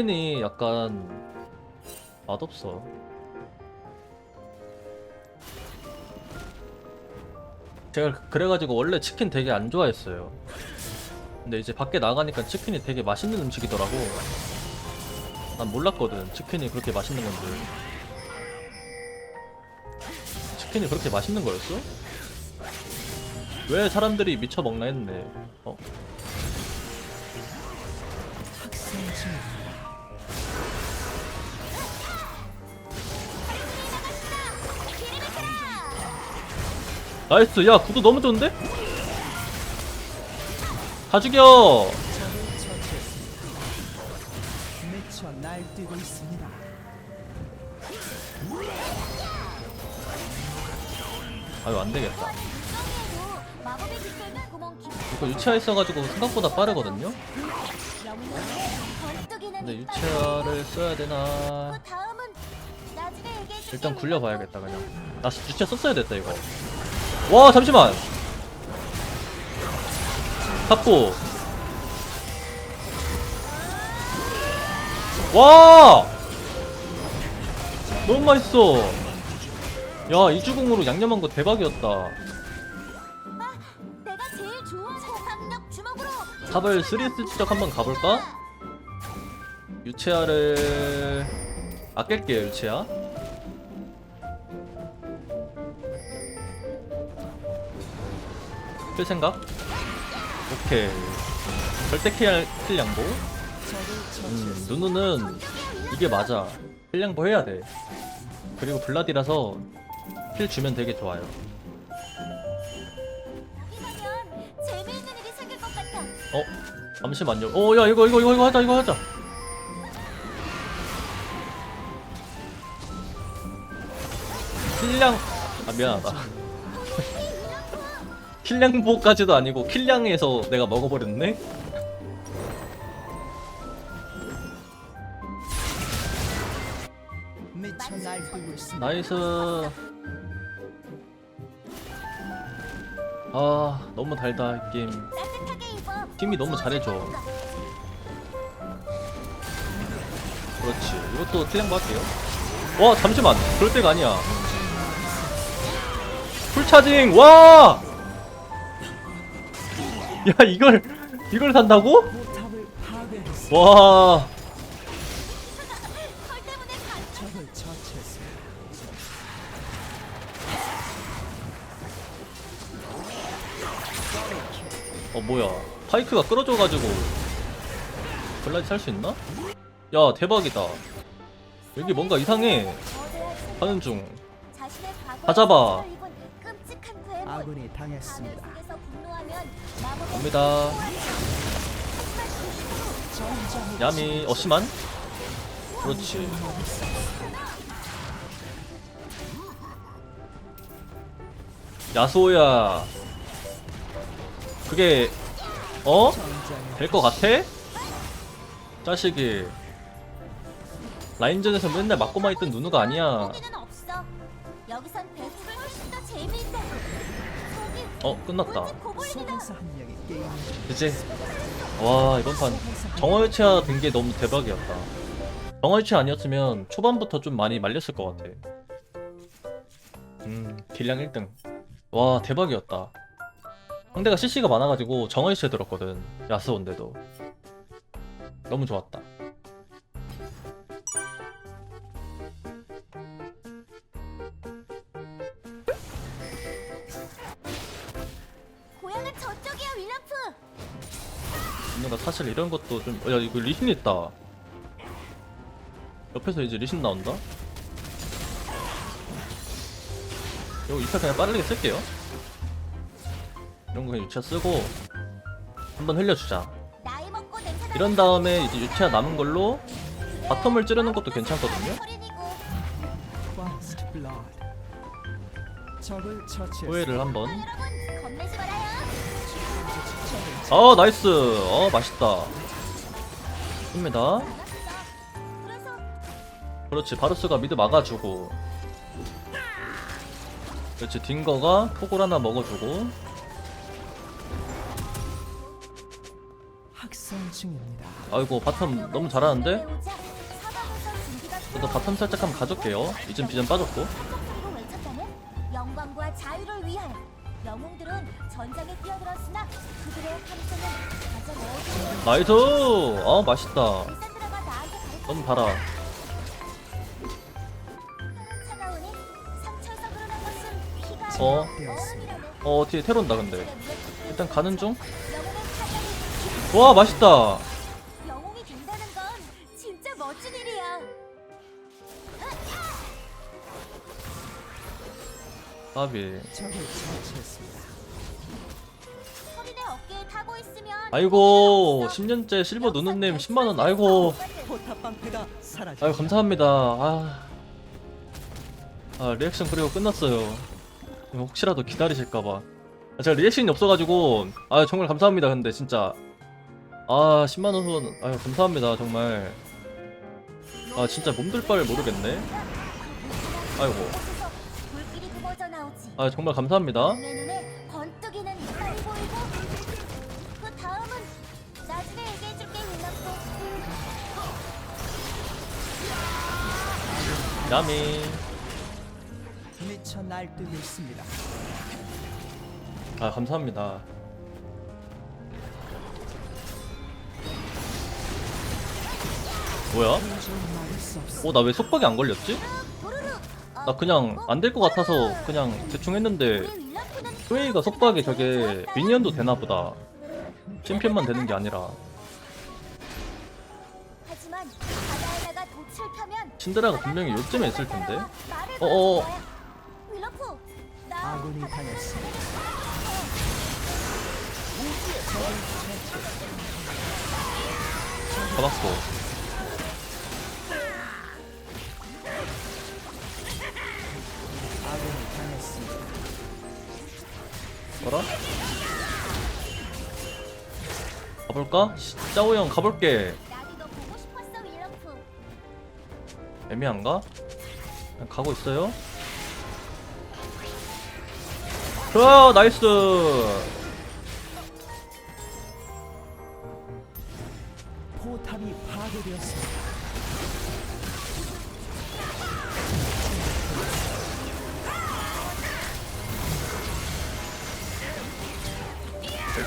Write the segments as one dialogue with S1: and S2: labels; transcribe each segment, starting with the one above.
S1: 치킨이 약간 맛없어. 제가 그래가지고 원래 치킨 되게 안 좋아했어요. 근데 이제 밖에 나가니까 치킨이 되게 맛있는 음식이더라고. 난 몰랐거든. 치킨이 그렇게 맛있는 건지. 치킨이 그렇게 맛있는 거였어? 왜 사람들이 미쳐 먹나 했네. 어? 나이스. 야, 구도 너무 좋은데? 다 죽여! 아유, 안 되겠다.
S2: 마법의 깃털 구멍 깊이
S1: 이거 유치화 있어가지고 생각보다 빠르거든요? 근데
S2: 이빨.
S1: 유치화를 써야 되나.
S2: 그 다음은 나중에 얘기해 줄게.
S1: 일단 굴려봐야겠다, 그냥. 나 유치화 썼어야 됐다, 이거. 와, 잠시만! 탑고. 와! 너무 맛있어! 야, 이주공으로 양념한 거 대박이었다.
S2: 주먹으로
S1: 탑을 3S 추적 한번 가볼까? 유치아를 아낄게요 유치아 필 생각? 오케이 절대 킬, 킬 양보 음, 누누는 이게 맞아 킬 양보 해야 돼 그리고 블라디라서 킬 주면 되게 좋아요. 어? 잠시만요. 어, 야, 이거, 이거, 이거, 이거 하자, 이거 하자. 킬량, 아, 미안하다. 킬량보까지도 아니고, 킬량에서 내가 먹어버렸네? 나이스. 아, 너무 달다, 이 게임. 팀이 너무 잘해줘. 그렇지. 이것도 킬량 받을게요. 와, 잠시만. 그럴 때가 아니야. 풀차징! 와! 야, 이걸, 이걸 산다고? 와. 어, 뭐야. 파이크가 끌어줘가지고. 블라디 살 수 있나? 야, 대박이다. 여기 뭔가 이상해. 하는 중.
S2: 끔찍한 괴물.
S3: 아군이 당했습니다.
S1: 갑니다. 야미, 어시만? 그렇지. 야소야. 그게, 어? 될 것 같아? 자식이. 라인전에서 맨날 맞고만 있던 누누가 아니야.
S2: 어,
S1: 끝났다. 그치? 와, 이번 판 정화유치화 된 게 너무 대박이었다. 정화유치화 아니었으면 초반부터 좀 많이 말렸을 것 같아. 음, 딜량 1등. 와, 대박이었다. 상대가 CC가 많아가지고 정화유치화 들었거든. 야스온데도. 너무 좋았다. 누나가 사실 이런 것도 좀, 어, 야, 이거 리신 있다. 옆에서 이제 리신 나온다? 이거 2차 그냥 빠르게 쓸게요. 이런 거 그냥 유치아 쓰고, 한번 흘려주자. 이런 다음에 이제 유치아 남은 걸로 바텀을 찌르는 것도 괜찮거든요? 후회를 한번.
S2: 아,
S1: 나이스! 어, 맛있다. 입니다. 그렇지, 바루스가 미드 막아주고. 그렇지, 딩거가 폭을 하나 먹어주고.
S3: 중입니다.
S1: 아이고 바텀 너무 잘하는데? 저도 바텀 살짝 한번 가져올게요 이젠 비전 빠졌고
S2: 영광과 자유를 위하여 영웅들은 전장에 뛰어들었으나 그들의 함성은 가장 어두운
S1: 나이스 아 맛있다
S2: 리산드라가 나한테 가르쳐
S1: 넌 봐라
S2: 차가우니 상처에서 그러는 것은 피가
S1: 어?
S2: 아니라.
S1: 어 뒤에 테러 온다 근데 일단 가는 중?
S2: 영웅의
S1: 와 맛있다 까비
S3: 적을 처치했습니다.
S2: 서린의 어깨에 타고 있으면
S1: 아이고 10년째 실버 누누님 10만원 아이고.
S3: 포탑 방패가 사라져.
S1: 아유 감사합니다. 아, 아 리액션 그리고 끝났어요. 혹시라도 기다리실까봐. 아, 제가 리액션이 없어가지고 아 정말 감사합니다 근데 진짜. 아 10만원 후원 아유 감사합니다 정말. 아 진짜 몸둘 바를 모르겠네. 아이고 아 정말 감사합니다
S2: 내 눈에 번뜩이는 이빨이 보이고 그 다음은 나중에 얘기해줄게 윌라프.
S1: 야미
S3: 미쳐 날뛰고 있습니다.
S1: 아 감사합니다 뭐야?
S3: 도저히 막을 수 없어.
S1: 어 나 왜 속박이 안 걸렸지?
S2: 어,
S1: 나 그냥 안 될 것 같아서 그냥 대충 했는데 소웨이가 속박이 저게 미니언도 되나보다. 챔피언만 되는 게 아니라. 신드라가 분명히 요쯤에 있을 텐데. 어어.
S3: 당했습니다.
S1: 잡았어 뭐라? 가볼까? 시- 짜오 형 가볼게. 애매한가? 그냥 가고 있어요 좋아 나이스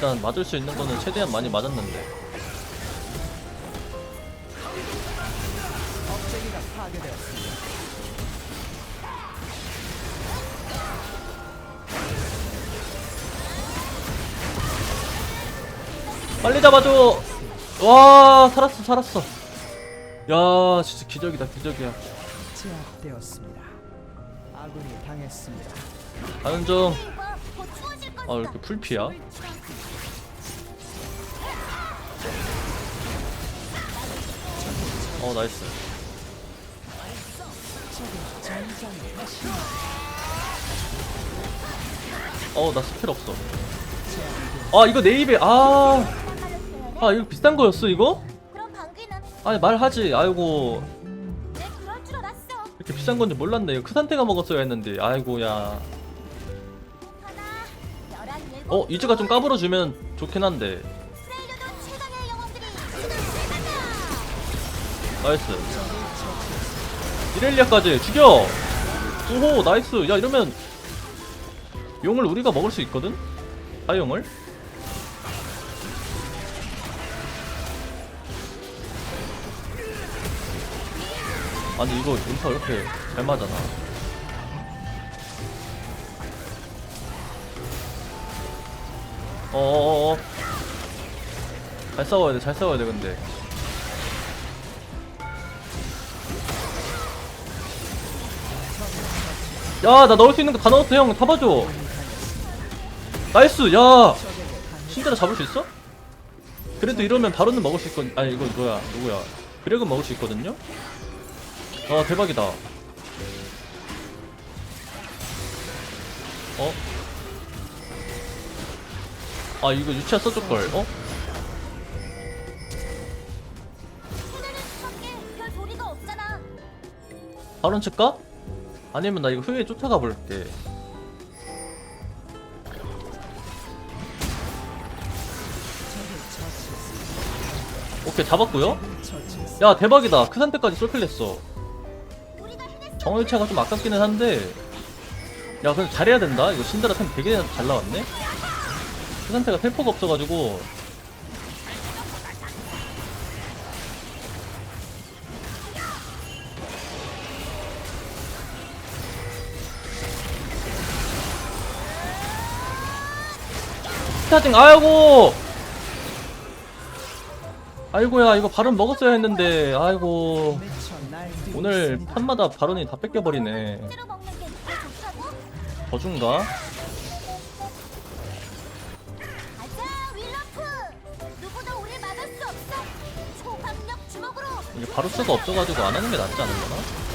S1: 일단 맞을 수 있는 거는 최대한 많이 맞았는데. 빨리 잡아줘 와 살았어 살았어 야 진짜 기적이다 기적이야
S3: 제압되었습니다. 아군이 당했습니다.
S1: 가는 중
S2: 이봐, 곧 추워질 거니까.
S1: 아, 왜 이렇게 풀피야? 어 나이스. 어나 스펠 없어. 아 이거 내 입에 아, 아 이거 비싼 거였어 이거?
S2: 그럼 방귀는?
S1: 아니 말하지. 아이고.
S2: 내 그럴 줄 알았어.
S1: 이렇게 비싼 건지 몰랐네. 이거 크산테가 먹었어야 했는데. 아이고야.
S2: 하나, 열한 일곱.
S1: 어 이즈가 좀 까불어주면 좋긴 한데 나이스. 이렐리아까지 죽여! 오호 나이스. 야 이러면 용을 우리가 먹을 수 있거든? 사용을? 아니 이거 왜 이렇게 잘 맞아나. 어어어어. 잘 싸워야 돼잘 싸워야 돼 근데 야 나 넣을 수 있는 거 다 넣었어 형 잡아줘 나이스 야 신드라 잡을 수 있어? 그래도 이러면 바로는 먹을 수 있건 아니 이거 뭐야 누구야 그렉은 먹을 수 있거든요? 아 대박이다 어? 아 이거 유치아 써줄걸 어? 바론 칠까? 아니면 나 이거 후에 쫓아가 볼게. 오케이
S3: 처치했습니다.
S1: 야 대박이다 그 솔킬냈어
S2: 우리가 해냈어.
S1: 정월차가 좀 아깝기는 한데 야 근데 잘해야 된다 이거 신드라 템 되게 잘 나왔네 그 상태가 텔포가 없어가지고 스타팅 아이고 아이고야 이거 발음 먹었어야 했는데 아이고 오늘. 판마다 발언이 다 뺏겨버리네
S2: 주먹으로.
S1: 이게 바로 수가 없어가지고 안 하는 게 낫지 않을려나?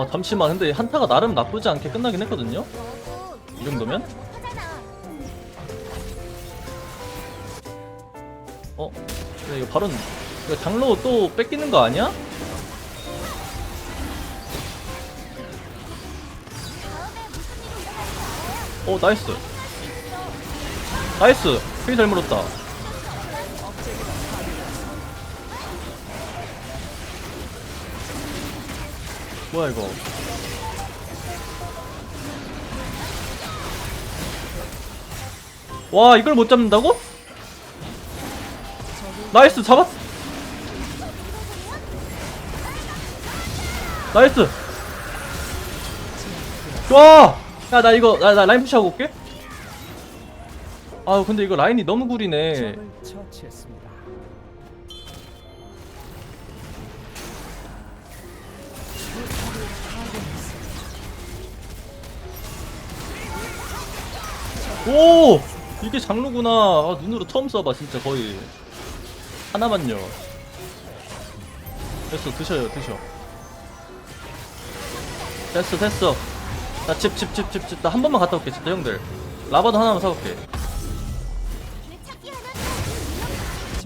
S1: 어 잠시만 근데 한타가 나름 나쁘지 않게 끝나긴 했거든요? 이 정도면? 어? 근데 이거 바로 이거 장로 또 뺏기는 거 아니야?
S2: 어
S1: 나이스 나이스 되게 잘 물었다 뭐야 이거? 와 이걸 못 잡는다고? 나이스 잡았 나이스! 와! 야나 이거 나, 나 라인 푸시하고 올게. 아 근데 이거 라인이 너무 구리네 오! 이게 장르구나 아, 눈으로 처음 써봐 진짜 거의 하나만요 됐어 드셔요 드셔 됐어 됐어 나 집 집 집 집 집 나 한 번만 갔다 올게 진짜 형들 라바도 하나만
S2: 하나.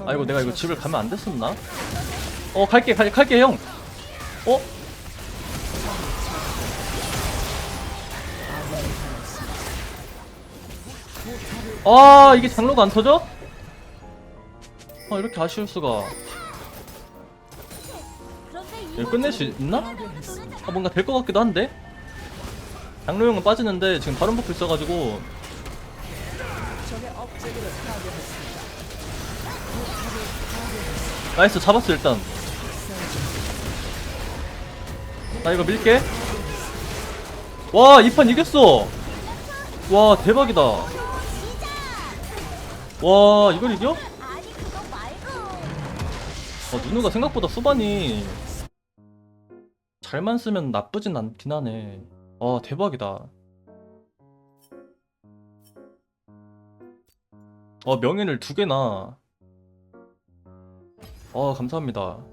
S1: 아이고 내가 이거 집을 가면 안 됐었나? 어 갈게 갈, 갈게 형 어? 아 이게 장로가 안 터져? 아 이렇게 아쉬울 수가 이거 끝낼 수 있나? 아 뭔가 될 것 같기도 한데 장로 형은 빠지는데 지금 바론 버프 있어가지고. 나이스 잡았어 일단 나 이거 밀게 와이판 이겼어 와 대박이다 와 이걸 이겨?
S2: 아니.
S1: 어, 누누가 생각보다 수반이 잘만 쓰면 나쁘진 않긴 하네 와 대박이다 어 명예를 두 개나 어 감사합니다